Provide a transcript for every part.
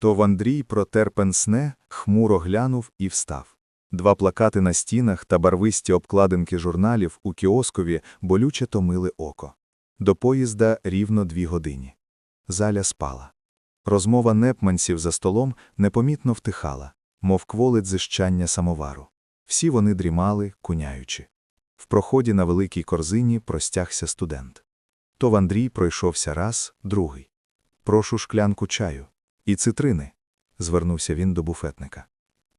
То Андрій протер пенсне, хмуро глянув і встав. Два плакати на стінах та барвисті обкладинки журналів у кіоскові болюче томили око. До поїзда рівно дві годині. Заля спала. Розмова непманців за столом непомітно втихала, мов кволить зищання самовару. Всі вони дрімали, куняючи. В проході на великій корзині простягся студент. То Андрій пройшовся раз, другий. Прошу шклянку чаю. І цитрини, звернувся він до буфетника.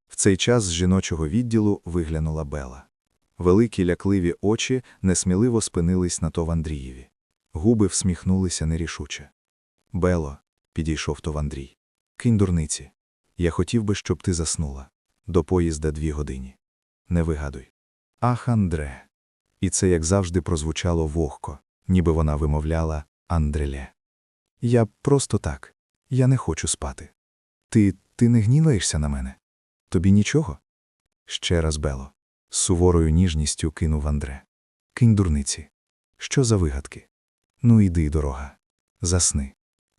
В цей час з жіночого відділу виглянула Бела. Великі лякливі очі несміливо спинились на то Андрієві. Губи всміхнулися нерішуче. Бело, підійшов то Андрій. Кинь дурниці. Я хотів би, щоб ти заснула. До поїзда дві годині. Не вигадуй. Ах, Андре. І це, як завжди, прозвучало вогко, ніби вона вимовляла Андреле. Я просто так. Я не хочу спати. Ти, ти не гніваєшся на мене? Тобі нічого? Ще раз Бело. З суворою ніжністю кинув Андре. Кинь дурниці. Що за вигадки? Ну, іди, дорога. Засни.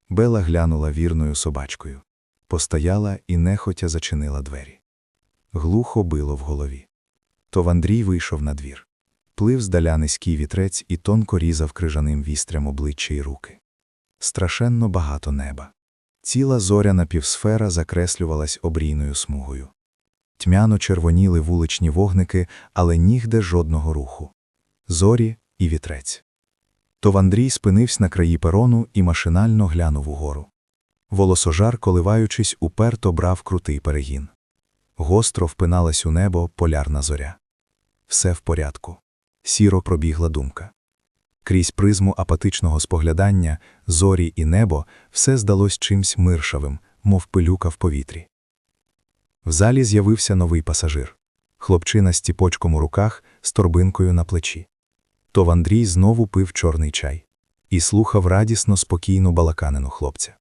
Бела глянула вірною собачкою. Постояла і нехотя зачинила двері. Глухо било в голові. То Андрій вийшов на двір. Плив здаля низький вітрець і тонко різав крижаним вістрям обличчя й руки. Страшенно багато неба. Ціла зоряна півсфера закреслювалась обрійною смугою. Тьмяно червоніли вуличні вогники, але нігде жодного руху. Зорі і вітрець. То Андрій спинився на краї перону і машинально глянув угору. Волосожар, коливаючись, уперто брав крутий перегін. Гостро впиналась у небо полярна зоря. Все в порядку. Сіро пробігла думка. Крізь призму апатичного споглядання, зорі і небо все здалось чимсь миршавим, мов пилюка в повітрі. В залі з'явився новий пасажир. Хлопчина з ціпочком у руках, з торбинкою на плечі. То Андрій знову пив чорний чай і слухав радісно спокійну балаканину хлопця.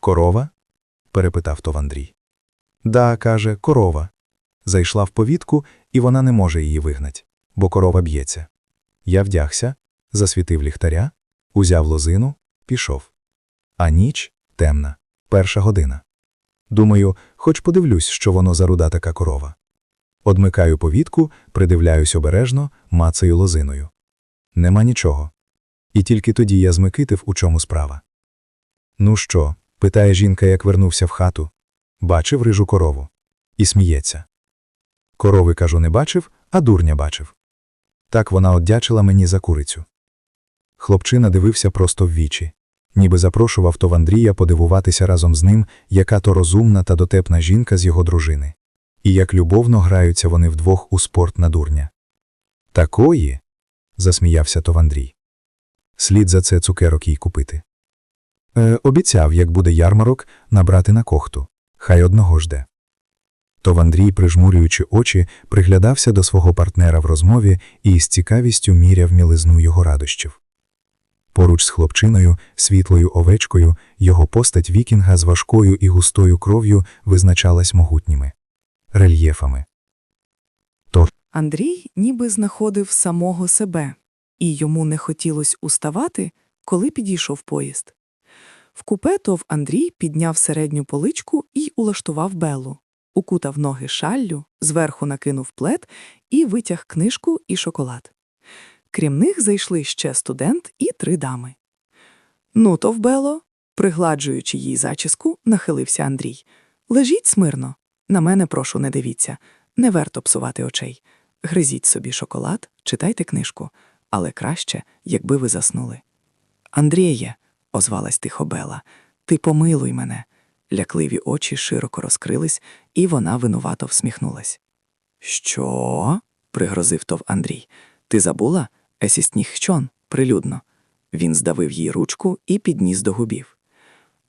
Корова? перепитав то Андрій. Да, каже, корова. Зайшла в повітку, і вона не може її вигнать, бо корова б'ється. Я вдягся, засвітив ліхтаря, узяв лозину, пішов. А ніч темна, перша година. Думаю, хоч подивлюсь, що воно за руда така корова. Одмикаю повітку, придивляюсь обережно, мацаю лозиною. Нема нічого. І тільки тоді я змикитив, у чому справа. Ну що? питає жінка, як вернувся в хату. Бачив рижу корову. І сміється. Корови, кажу, не бачив, а дурня бачив. Так вона оддячила мені за курицю. Хлопчина дивився просто в вічі, ніби запрошував то Андрія подивуватися разом з ним, яка то розумна та дотепна жінка з його дружини, і як любовно граються вони вдвох у спорт на дурня. Такої. засміявся то Андрій. Слід за це цукерок їй купити. Е, обіцяв, як буде ярмарок, набрати на кохту. Хай одного жде. То Андрій, прижмурюючи очі, приглядався до свого партнера в розмові і з цікавістю міряв мілизну його радощів. Поруч з хлопчиною, світлою овечкою, його постать вікінга з важкою і густою кров'ю визначалась могутніми рельєфами. Андрій ніби знаходив самого себе, і йому не хотілось уставати, коли підійшов поїзд. В купе тов Андрій підняв середню поличку і улаштував Белу, укутав ноги шаллю, зверху накинув плед і витяг книжку і шоколад. Крім них зайшли ще студент і три дами. Ну, то в Бело, пригладжуючи їй зачіску, нахилився Андрій. Лежіть смирно. На мене, прошу, не дивіться. Не варто псувати очей. Гризіть собі шоколад, читайте книжку, але краще, якби ви заснули. Андріє, озвалась тихо Бела, ти помилуй мене. Лякливі очі широко розкрились, і вона винувато всміхнулась. Що? пригрозив тов Андрій. Ти забула? Есістніхчон, прилюдно. Він здавив їй ручку і підніс до губів.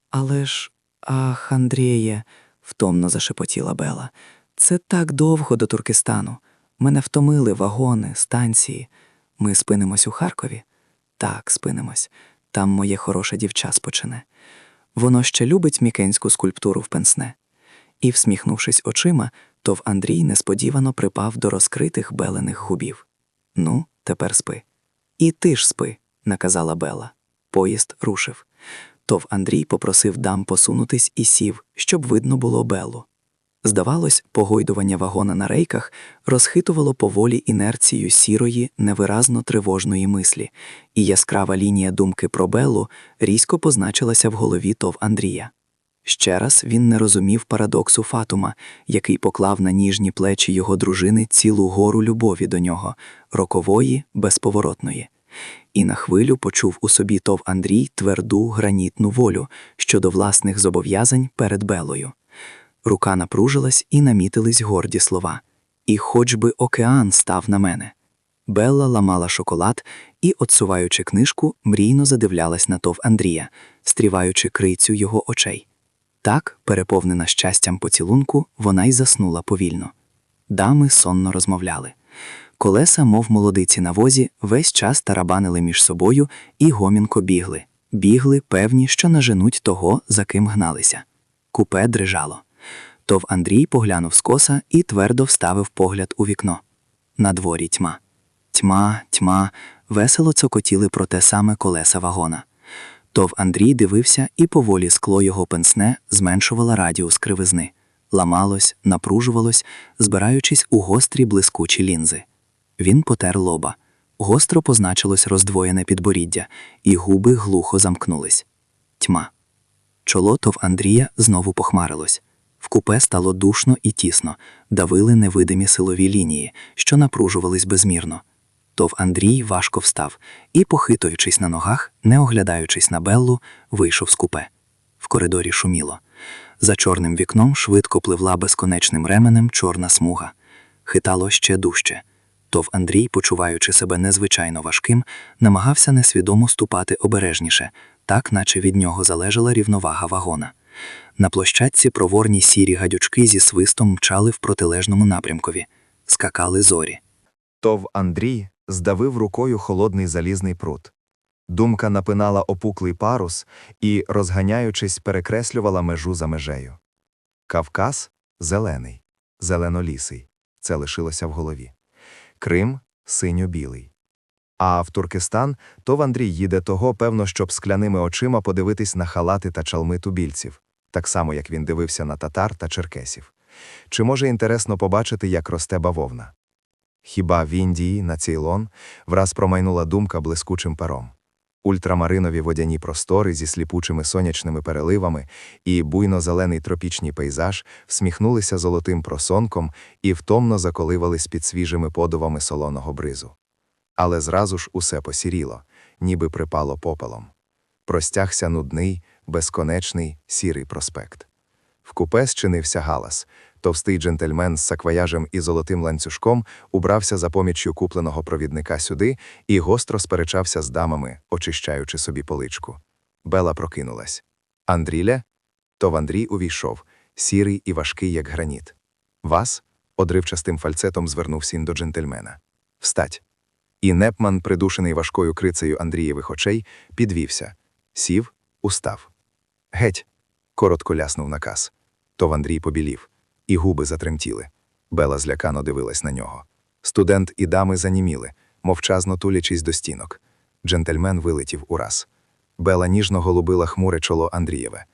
Але ж, ах, Андріє, втомно зашепотіла Бела. Це так довго до Туркестану. Мене втомили вагони, станції. Ми спинимось у Харкові? Так, спинимось. Там моє хороше дівча спочине. Воно ще любить мікенську скульптуру в пенсне. І, всміхнувшись очима, тов Андрій несподівано припав до розкритих белених губів. Ну, тепер спи. І ти ж спи, наказала Бела. Поїзд рушив. Тов Андрій попросив дам посунутись і сів, щоб видно було Беллу. Здавалось, погойдування вагона на рейках розхитувало поволі інерцію сірої, невиразно тривожної мислі, і яскрава лінія думки про Беллу різко позначилася в голові Тов Андрія. Ще раз він не розумів парадоксу Фатума, який поклав на ніжні плечі його дружини цілу гору любові до нього, рокової, безповоротної. І на хвилю почув у собі Тов Андрій тверду гранітну волю щодо власних зобов'язань перед Белою. Рука напружилась і намітились горді слова. І хоч би океан став на мене. Белла ламала шоколад і, отсуваючи книжку, мрійно задивлялась на тов Андрія, стріваючи крицю його очей. Так, переповнена щастям поцілунку, вона й заснула повільно. Дами сонно розмовляли. Колеса, мов молодиці на возі, весь час тарабанили між собою і гомінко бігли. Бігли, певні, що наженуть того, за ким гналися. Купе дрижало. Тов Андрій поглянув скоса і твердо вставив погляд у вікно. На дворі тьма. Тьма, тьма, весело цокотіли про те саме колеса вагона. Тов Андрій дивився, і поволі скло його пенсне зменшувало радіус кривизни. Ламалось, напружувалось, збираючись у гострі блискучі лінзи. Він потер лоба. Гостро позначилось роздвоєне підборіддя, і губи глухо замкнулись. Тьма. Чоло Тов Андрія знову похмарилось. В купе стало душно і тісно, давили невидимі силові лінії, що напружувались безмірно. Тов Андрій важко встав і, похитуючись на ногах, не оглядаючись на Беллу, вийшов з купе. В коридорі шуміло. За чорним вікном швидко пливла безконечним ременем чорна смуга. Хитало ще дужче. Тов Андрій, почуваючи себе незвичайно важким, намагався несвідомо ступати обережніше, так наче від нього залежала рівновага вагона. На площадці проворні сірі гадючки зі свистом мчали в протилежному напрямкові, скакали зорі. Тов Андрій здавив рукою холодний залізний прут. Думка напинала опуклий парус і, розганяючись, перекреслювала межу за межею. Кавказ зелений, зеленолісий. Це лишилося в голові. Крим синьо-білий. А в Туркестан Тов Андрій їде того, певно, щоб скляними очима подивитись на халати та чалми тубільців, так само, як він дивився на татар та черкесів. Чи може інтересно побачити, як росте бавовна? Хіба в Індії, на Цейлон, враз промайнула думка блискучим пером. Ультрамаринові водяні простори зі сліпучими сонячними переливами і буйно-зелений тропічний пейзаж всміхнулися золотим просонком і втомно заколивались під свіжими подувами солоного бризу. Але зразу ж усе посіріло, ніби припало попелом. Простягся нудний, безконечний сірий проспект. В купе зчинився галас. Товстий джентльмен з саквояжем і золотим ланцюжком убрався за поміччю купленого провідника сюди і гостро сперечався з дамами, очищаючи собі поличку. Бела прокинулась. Андріля? Тов Андрій увійшов, сірий і важкий, як граніт. Вас? одривчастим фальцетом звернувся до джентльмена. Встать. І Непман, придушений важкою крицею Андрієвих очей, підвівся, сів, устав. Геть. коротко ляснув наказ. Тов Андрій побілів, і губи затремтіли. Бела злякано дивилась на нього. Студент і дами заніміли, мовчазно тулячись до стінок. Джентльмен вилетів ураз. Бела ніжно голубила хмуре чоло Андрієве.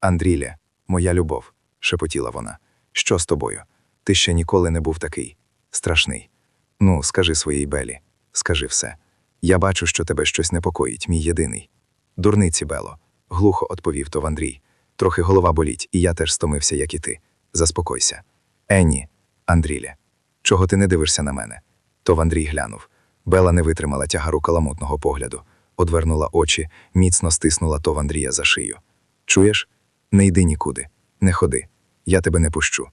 Андріле, моя любов, шепотіла вона. Що з тобою? Ти ще ніколи не був такий. Страшний. Ну, скажи своїй Белі, скажи все. Я бачу, що тебе щось непокоїть, мій єдиний. Дурниці, Бело, глухо відповів Тов Андрій. Трохи голова боліть, і я теж стомився, як і ти. Заспокойся. Енні, Андріле, чого ти не дивишся на мене? Тов Андрій глянув. Бела не витримала тягару каламутного погляду, одвернула очі, міцно стиснула Тов Андрія за шию. Чуєш? Не йди нікуди, не ходи. Я тебе не пущу.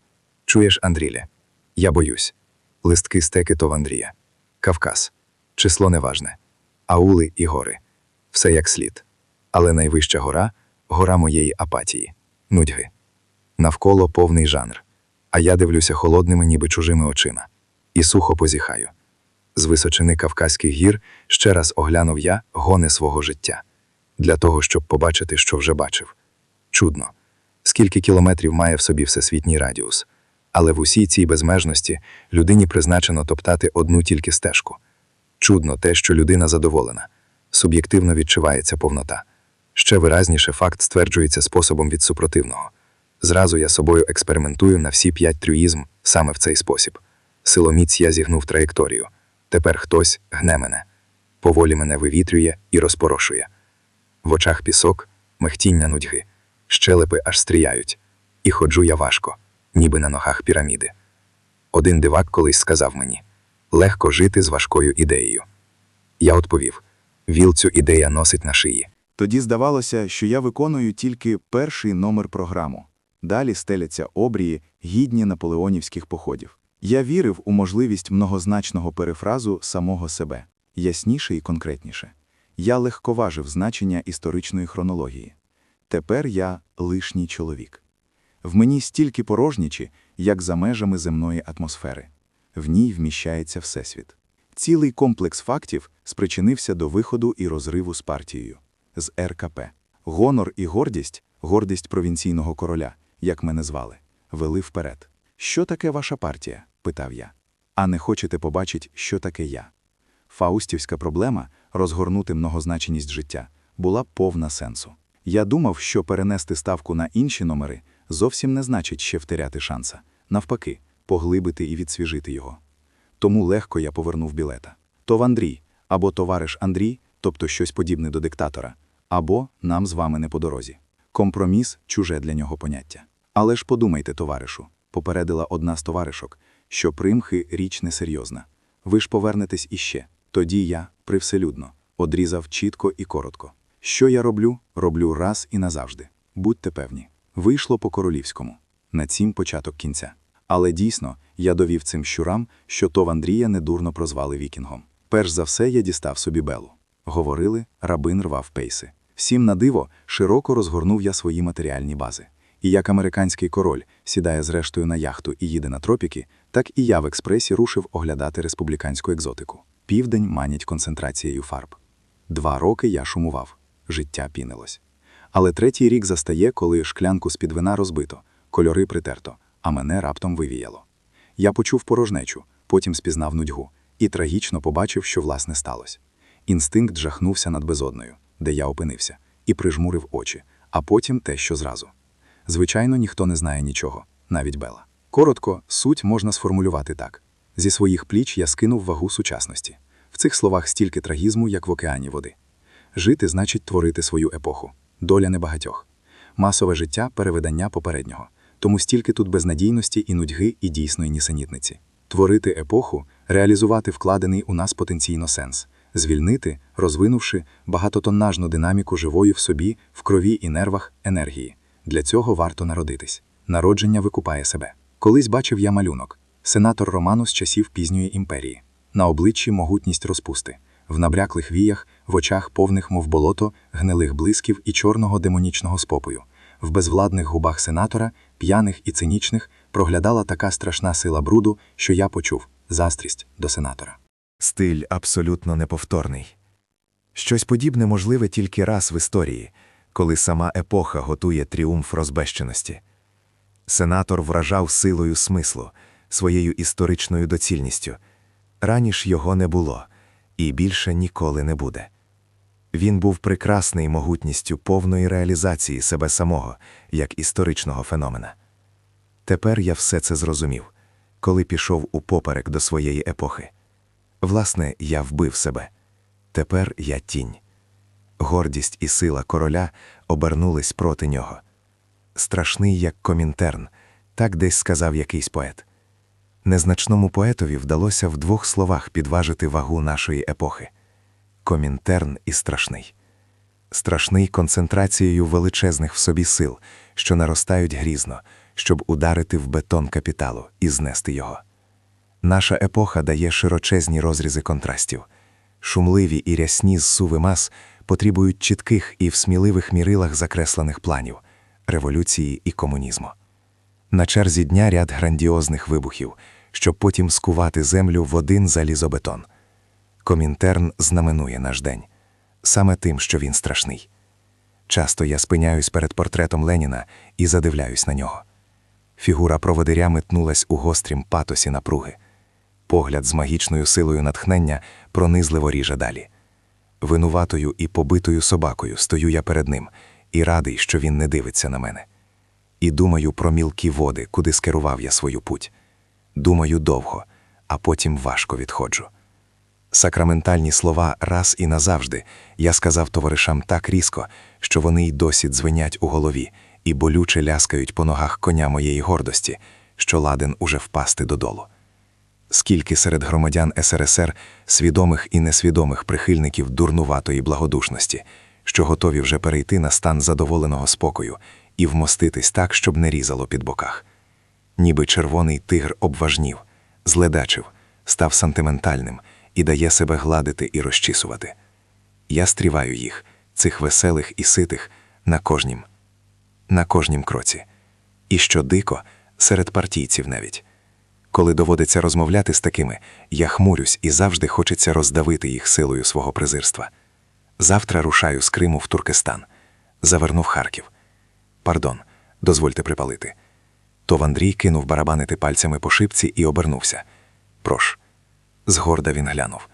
Чуєш, Андріле? Я боюсь. Листки стеки Тов Андрія. Кавказ. Число неважне. Аули і гори. Все як слід. Але найвища гора гора моєї апатії, нудьги. Навколо повний жанр. А я дивлюся холодними, ніби чужими очима, і сухо позіхаю. З височини Кавказьких гір ще раз оглянув я гони свого життя для того, щоб побачити, що вже бачив. Чудно, скільки кілометрів має в собі всесвітній радіус. Але в усій цій безмежності людині призначено топтати одну тільки стежку. Чудно те, що людина задоволена, суб'єктивно відчувається повнота. Ще виразніше факт стверджується способом від супротивного. Зразу я собою експериментую на всі п'ять трюїзм саме в цей спосіб. Силоміць я зігнув траєкторію. Тепер хтось гне мене, поволі мене вивітрює і розпорошує. В очах пісок, мехтіння нудьги, щелепи аж стріяють, і ходжу я важко, ніби на ногах піраміди. Один дивак колись сказав мені легко жити з важкою ідеєю. Я відповів: віл цю ідея носить на шиї. Тоді здавалося, що я виконую тільки перший номер програму. Далі стеляться обрії, гідні наполеонівських походів. Я вірив у можливість многозначного перефразу самого себе, ясніше і конкретніше. Я легковажив значення історичної хронології. Тепер я лишній чоловік. В мені стільки порожнічі, як за межами земної атмосфери. В ній вміщається Всесвіт. Цілий комплекс фактів спричинився до виходу і розриву з партією, з РКП. Гонор і гордість, гордість провінційного короля, як мене звали, вели вперед. Що таке ваша партія? питав я. А не хочете побачити, що таке я? Фаустівська проблема розгорнути многозначність життя була повна сенсу. Я думав, що перенести ставку на інші номери зовсім не значить ще втеряти шанса. Навпаки, поглибити і відсвіжити його. Тому легко я повернув білета. То Андрій, або товариш Андрій, тобто щось подібне до диктатора, або нам з вами не по дорозі. Компроміс чуже для нього поняття. Але ж подумайте, товаришу, попередила одна з товаришок, що примхи річ несерйозна. Ви ж повернетесь іще. Тоді я, привселюдно, одрізав чітко і коротко. Що я роблю, роблю раз і назавжди. Будьте певні. Вийшло по-королівському. На цім початок кінця. Але дійсно, я довів цим щурам, що то в Андрія недурно прозвали вікінгом. Перш за все я дістав собі белу. Говорили, рабин рвав пейси. Всім на диво, широко розгорнув я свої матеріальні бази. І як американський король сідає зрештою на яхту і їде на тропіки, так і я в експресі рушив оглядати республіканську екзотику. Південь манять концентрацією фарб. Два роки я шумував, життя пінилось. Але третій рік застає, коли шклянку з-під вина розбито, кольори притерто, а мене раптом вивіяло. Я почув порожнечу, потім спізнав нудьгу і трагічно побачив, що власне сталося. Інстинкт жахнувся над безодною, де я опинився, і прижмурив очі, а потім те, що зразу. Звичайно, ніхто не знає нічого, навіть Бела. Коротко, суть можна сформулювати так: зі своїх пліч я скинув вагу сучасності. В цих словах стільки трагізму, як в океані води. Жити значить творити свою епоху, доля небагатьох. Масове життя перевидання попереднього. Тому стільки тут безнадійності і нудьги, і дійсної нісенітниці. Творити епоху, реалізувати вкладений у нас потенційно сенс, звільнити, розвинувши багатотоннажну динаміку живої в собі, в крові і нервах енергії. Для цього варто народитись. Народження викупає себе. Колись бачив я малюнок, сенатор Роману з часів пізньої імперії. На обличчі могутність розпусти, в набряклих віях, в очах повних, мов болото, гнилих блисків і чорного демонічного спопою. В безвладних губах сенатора, п'яних і цинічних, проглядала така страшна сила бруду, що я почув заздрість до сенатора. Стиль абсолютно неповторний. Щось подібне можливе тільки раз в історії, коли сама епоха готує тріумф розбещеності. Сенатор вражав силою смислу, своєю історичною доцільністю. Раніш його не було, і більше ніколи не буде. Він був прекрасний могутністю повної реалізації себе самого, як історичного феномена. Тепер я все це зрозумів, коли пішов упоперек до своєї епохи. Власне, я вбив себе. Тепер я тінь. Гордість і сила короля обернулись проти нього. Страшний, як комінтерн, так десь сказав якийсь поет. Незначному поетові вдалося в двох словах підважити вагу нашої епохи. Комінтерн і страшний. Страшний концентрацією величезних в собі сил, що наростають грізно, щоб ударити в бетон капіталу і знести його. Наша епоха дає широчезні розрізи контрастів. Шумливі і рясні зсуви мас потребують чітких і в сміливих мірилах закреслених планів революції і комунізму. На черзі дня ряд грандіозних вибухів, щоб потім скувати землю в один залізобетон. Комінтерн знаменує наш день саме тим, що він страшний. Часто я спиняюсь перед портретом Леніна і задивляюсь на нього. Фігура проводиря метнулась у гострім патосі напруги. Погляд з магічною силою натхнення пронизливо ріже далі. Винуватою і побитою собакою стою я перед ним і радий, що він не дивиться на мене. І думаю про мілкі води, куди скерував я свою путь. Думаю довго, а потім важко відходжу. Сакраментальні слова раз і назавжди я сказав товаришам так різко, що вони й досі дзвенять у голові і болюче ляскають по ногах коня моєї гордості, що ладен уже впасти додолу. Скільки серед громадян СРСР свідомих і несвідомих прихильників дурнуватої благодушності, що готові вже перейти на стан задоволеного спокою і вмоститись так, щоб не різало під боках. Ніби червоний тигр обважнів, зледачив, став сантиментальним і дає себе гладити і розчісувати. Я стріваю їх, цих веселих і ситих, на кожнім, на кожнім кроці. І що дико, серед партійців навіть. Коли доводиться розмовляти з такими, я хмурюсь і завжди хочеться роздавити їх силою свого презирства. Завтра рушаю з Криму в Туркестан. Завернув Харків. Пардон, дозвольте припалити. Тов Андрій кинув барабанити пальцями по шипці і обернувся. Прош. Згорда він глянув.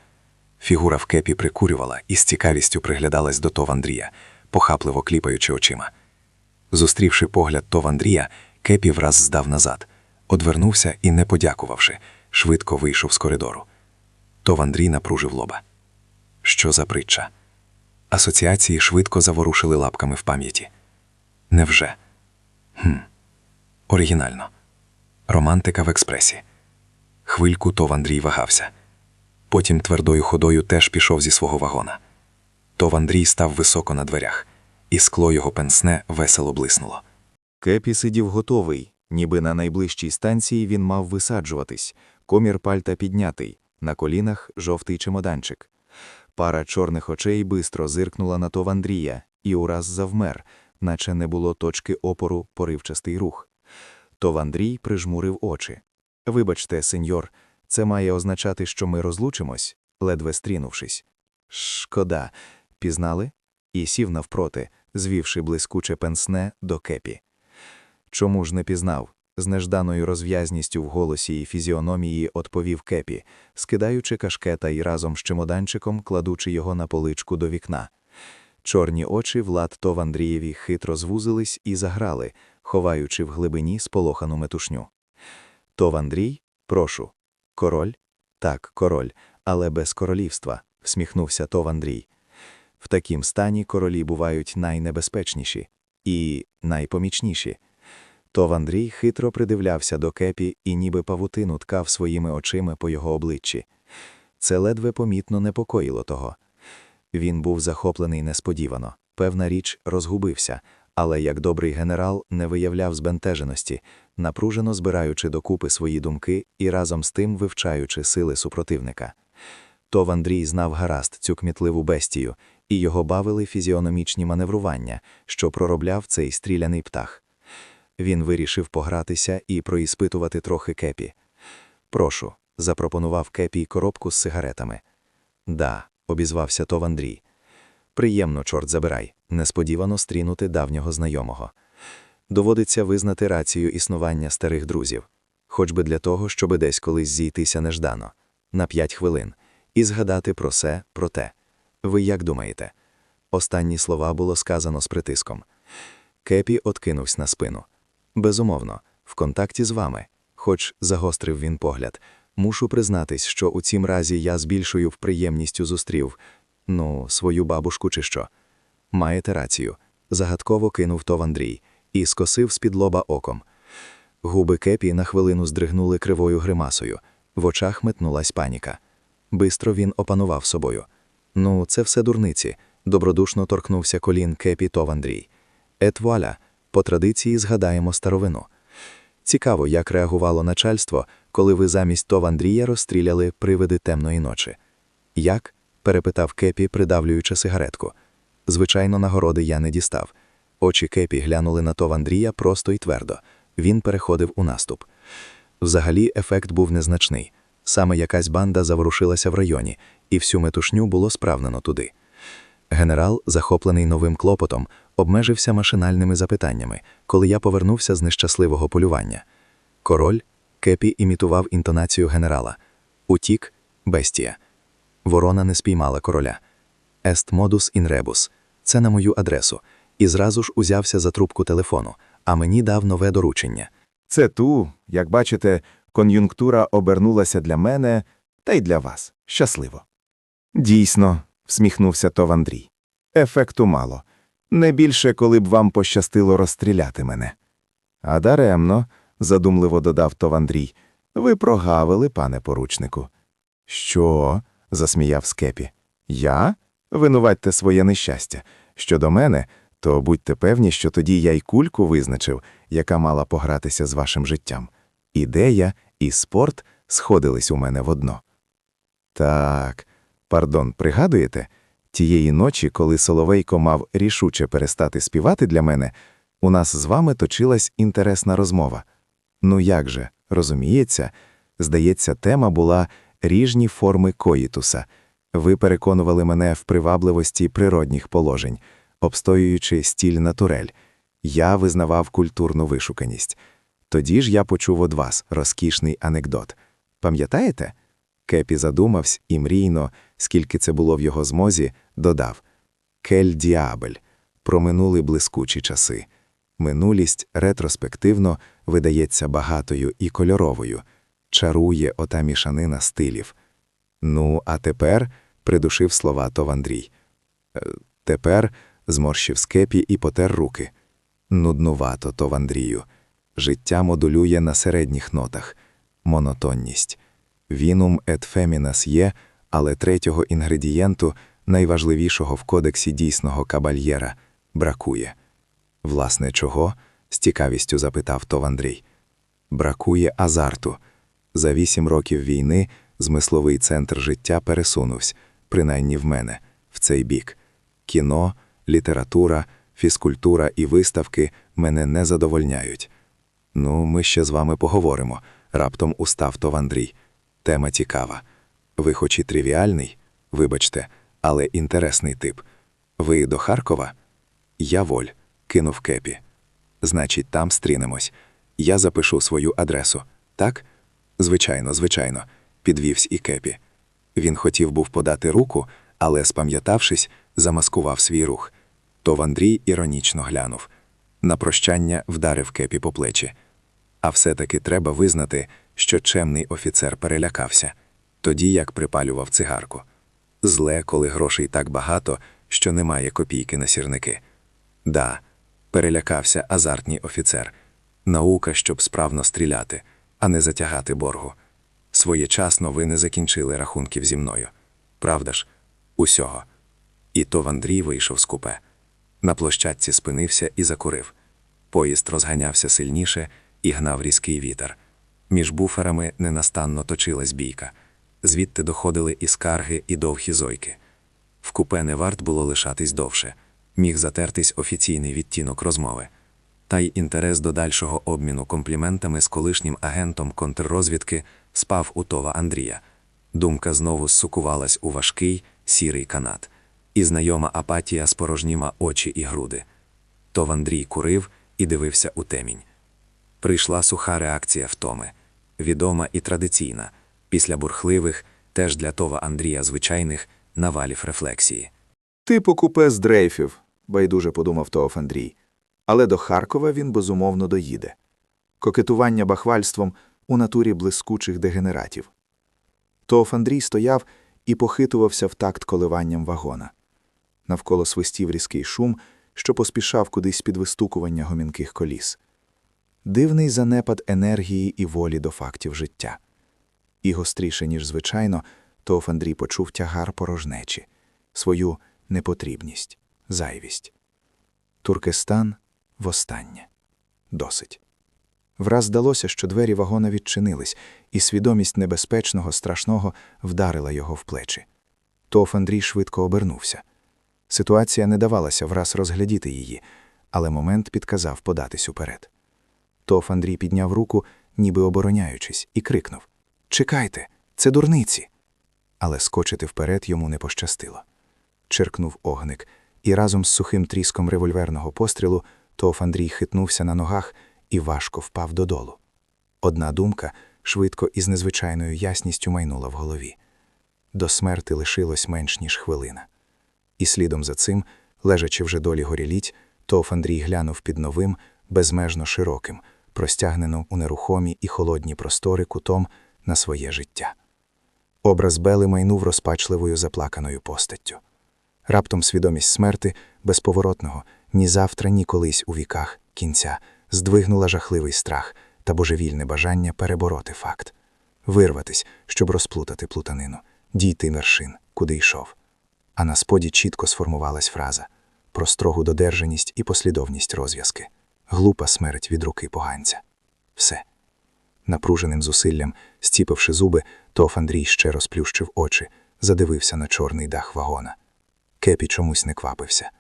Фігура в кепі прикурювала і з цікавістю приглядалась до Тов Андрія, похапливо кліпаючи очима. Зустрівши погляд Тов Андрія, кепі враз здав назад, одвернувся і, не подякувавши, швидко вийшов з коридору. Тов Андрій напружив лоба. Що за притча? Асоціації швидко заворушили лапками в пам'яті. Невже? Хм. Оригінально. Романтика в експресі. Хвильку Тов Андрій вагався. Потім твердою ходою теж пішов зі свого вагона. Тов Андрій став високо на дверях, і скло його пенсне весело блиснуло. Кепі сидів готовий, ніби на найближчій станції він мав висаджуватись, комір пальта піднятий, на колінах жовтий чемоданчик. Пара чорних очей бистро зиркнула на тов Андрія і ураз завмер, наче не було точки опору поривчастий рух. Тов Андрій прижмурив очі. Вибачте, сеньор, це має означати, що ми розлучимось, ледве стрінувшись. Шкода, пізнали? І сів навпроти, звівши блискуче пенсне до кепі. Чому ж не пізнав? З нежданою розв'язністю в голосі і фізіономії відповів кепі, скидаючи кашкета і разом з чемоданчиком кладучи його на поличку до вікна. Чорні очі Влад Тов Андрієві хитро звузились і заграли, ховаючи в глибині сполохану метушню. Тов Андрій, прошу. Король? Так, король, але без королівства, всміхнувся Тов Андрій. В такім стані королі бувають найнебезпечніші і найпомічніші. Тов Андрій хитро придивлявся до кепі і ніби павутину ткав своїми очима по його обличчі. Це ледве помітно непокоїло того. Він був захоплений несподівано, певна річ розгубився, але як добрий генерал не виявляв збентеженості, напружено збираючи докупи свої думки і разом з тим вивчаючи сили супротивника. Тов Андрій знав гаразд цю кмітливу бестію, і його бавили фізіономічні маневрування, що проробляв цей стріляний птах. Він вирішив погратися і проіспитувати трохи кепі. Прошу, запропонував кепі коробку з сигаретами. Да, обізвався Тов Андрій. Приємно, чорт забирай, несподівано стрінути давнього знайомого. Доводиться визнати рацію існування старих друзів, хоч би для того, щоби десь колись зійтися неждано, на п'ять хвилин, і згадати про се, про те. Ви як думаєте? Останні слова було сказано з притиском. Кепі откинувся на спину. Безумовно, в контакті з вами, хоч загострив він погляд, мушу признатись, що у цім разі я з більшою приємністю зустрів ну, свою бабушку чи що. Маєте рацію. Загадково кинув Тов Андрій і скосив з-під лоба оком. Губи кепі на хвилину здригнули кривою гримасою, в очах метнулась паніка. Бистро він опанував собою. Ну, це все дурниці. Добродушно торкнувся колін кепі Тов Андрій. Ет вуаля, по традиції згадаємо старовину. Цікаво, як реагувало начальство, коли ви замість Тов Андрія розстріляли привиди темної ночі. Як? перепитав кепі, придавлюючи сигаретку. Звичайно, нагороди я не дістав. Очі кепі глянули на Тов Андрія просто і твердо. Він переходив у наступ. Взагалі, ефект був незначний. Саме якась банда заворушилася в районі, і всю метушню було справнено туди. Генерал, захоплений новим клопотом, обмежився машинальними запитаннями, коли я повернувся з нещасливого полювання. Король кепі імітував інтонацію генерала. Утік бестія. Ворона не спіймала короля. Est modus in rebus. Це на мою адресу. І зразу ж узявся за трубку телефону, а мені дав нове доручення. Це ту, як бачите, кон'юнктура обернулася для мене та й для вас. Щасливо. Дійсно, всміхнувся Тов Андрій. Ефекту мало. Не більше, коли б вам пощастило розстріляти мене. А даремно, задумливо додав Тов Андрій, ви прогавили, пане поручнику. Що? засміяв Скепі. Я? Винуватьте своє нещастя. Щодо мене, то будьте певні, що тоді я й кульку визначив, яка мала погратися з вашим життям. Ідея і спорт сходились у мене в одно. Так, пардон, пригадуєте? Тієї ночі, коли Соловейко мав рішуче перестати співати для мене, у нас з вами точилась інтересна розмова. Ну як же, розуміється, здається, тема була ріжні форми коїтуса. Ви переконували мене в привабливості природних положень, обстоюючи стіль натурель. Я визнавав культурну вишуканість. Тоді ж я почув од вас розкішний анекдот. Пам'ятаєте? Кепі задумався і мрійно, скільки це було в його змозі, додав Кель діабель. Проминули блискучі часи. Минулість ретроспективно видається багатою і кольоровою, чарує ота мішанина стилів. Ну, а тепер придушив слова Тов Андрій. «Е, Тепер зморщив скепі і потер руки. Нуднувато, Тов Андрію. Життя модулює на середніх нотах. Монотонність. Вінум et фемінас є, але третього інгредієнту, найважливішого в кодексі дійсного кабальєра, бракує. Власне, чого? з цікавістю запитав Тов Андрій. Бракує азарту. За вісім років війни змисловий центр життя пересунувся, принаймні в мене, в цей бік. Кіно, література, фізкультура і виставки мене не задовольняють. Ну, ми ще з вами поговоримо, раптом устав Тов Андрій. Тема цікава. Ви хоч і тривіальний, вибачте, але інтересний тип. Ви до Харкова? Я воль, кинув кепі. Значить, там стрінемось. Я запишу свою адресу, так? Звичайно, звичайно, підвівсь і кепі. Він хотів був подати руку, але, спам'ятавшись, замаскував свій рух. Тов Андрій іронічно глянув. На прощання вдарив кепі по плечі. А все-таки треба визнати, що чемний офіцер перелякався, тоді як припалював цигарку. Зле, коли грошей так багато, що немає копійки на сірники. Да, перелякався азартній офіцер. Наука, щоб справно стріляти, а не затягати боргу. Своєчасно ви не закінчили рахунків зі мною. Правда ж, усього. І то Андрій вийшов з купе. На площадці спинився і закурив. Поїзд розганявся сильніше і гнав різкий вітер. Між буферами ненастанно точилась бійка. Звідти доходили і скарги, і довгі зойки. В купе не варт було лишатись довше, міг затертись офіційний відтінок розмови. Та й інтерес до дальшого обміну компліментами з колишнім агентом контррозвідки спав у Това Андрія. Думка знову зсукувалась у важкий, сірий канат, і знайома апатія спорожніма очі і груди. Тов Андрій курив і дивився у темінь. Прийшла суха реакція втоми, відома і традиційна, після бурхливих, теж для Това Андрія звичайних навалів рефлексії. Типу купе з дрейфів, байдуже подумав Тооф Андрій. Але до Харкова він безумовно доїде. Кокетування бахвальством у натурі блискучих дегенератів. Тооф Андрій стояв і похитувався в такт коливанням вагона. Навколо свистів різкий шум, що поспішав кудись під вистукування гомінких коліс. Дивний занепад енергії і волі до фактів життя. І гостріше, ніж звичайно, Тооф Андрій почув тягар порожнечі, свою непотрібність, зайвість. Туркестан востаннє. Досить. Враз здалося, що двері вагона відчинились, і свідомість небезпечного, страшного вдарила його в плечі. Тооф Андрій швидко обернувся. Ситуація не давалася враз розглядіти її, але момент підказав податись уперед. Тооф Андрій підняв руку, ніби обороняючись, і крикнув Чекайте, це дурниці. Але скочити вперед йому не пощастило. Черкнув огник, і разом з сухим тріском револьверного пострілу Тооф Андрій хитнувся на ногах і важко впав додолу. Одна думка швидко і з незвичайною ясністю майнула в голові. До смерти лишилось менш ніж хвилина. І слідом за цим, лежачи вже долі горіліть, Тооф Андрій глянув під новим, безмежно широким, простягнено у нерухомі і холодні простори кутом на своє життя. Образ Бели майнув розпачливою заплаканою постаттю. Раптом свідомість смерти, безповоротного, ні завтра, ні колись у віках кінця, здвигнула жахливий страх та божевільне бажання перебороти факт, вирватись, щоб розплутати плутанину, дійти вершин, куди йшов. А на споді чітко сформувалась фраза про строгу додержаність і послідовність розв'язки, глупа смерть від руки поганця. Все. Напруженим зусиллям, стіпивши зуби, Тоф Андрій ще розплющив очі, задивився на чорний дах вагона. Кепі чомусь не квапився.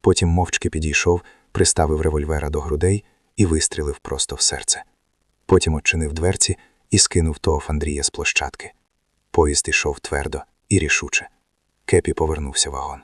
Потім мовчки підійшов, приставив револьвера до грудей і вистрілив просто в серце. Потім очинив дверці і скинув Тооф Андрія з площадки. Поїзд ішов твердо і рішуче. Кепі повернувся вагон.